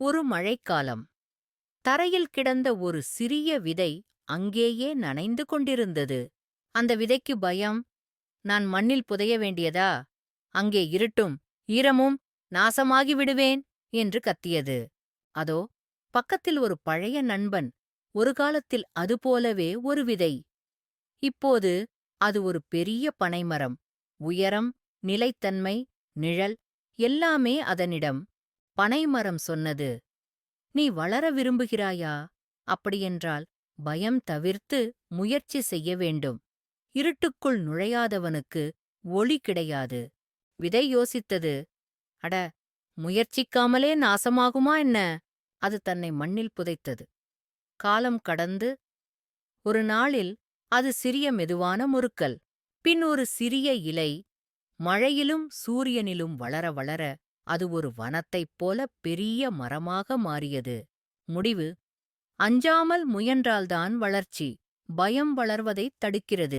ஒரு மழைக்காலம். தரையில் கிடந்த ஒரு சிறிய விதை அங்கேயே நனைந்து கொண்டிருந்தது. அந்த விதைக்கு பயம் நான் மண்ணில் புதைய வேண்டியதா? அங்கே இருட்டும் ஈரமும் நாசமாகி விடுவேன் என்று கத்தியது. அதோ பக்கத்தில் ஒரு பழைய நண்பன் ஒரு காலத்தில் அதுபோலவே ஒரு விதை. இப்போது அது ஒரு பெரிய பனைமரம். உயரம் நிலைத்தன்மை நிழல் எல்லாமே அதனிடம். பனைமரம் சொன்னது. நீ வளர விரும்புகிறாயா? அப்படியென்றால் பயம் தவிர்த்து முயற்சி செய்ய வேண்டும். இருட்டுக்குள் நுழையாதவனுக்கு ஒளி கிடையாது. விதை யோசித்தது. அட முயற்சிக்காமலே நாசமாகுமா என்ன? அது தன்னை மண்ணில் புதைத்தது. காலம் கடந்து ஒரு நாளில் அது சிறிய மெதுவான முறுக்கல் பின் ஒரு சிறிய இலை மழையிலும் சூரியனிலும் வளர வளர அது ஒரு வனத்தைப் போல பெரிய மரமாக மாறியது. முடிவு அஞ்சாமல் முயன்றால்தான் வளர்ச்சி. பயம் வளர்வதைத் தடுக்கிறது.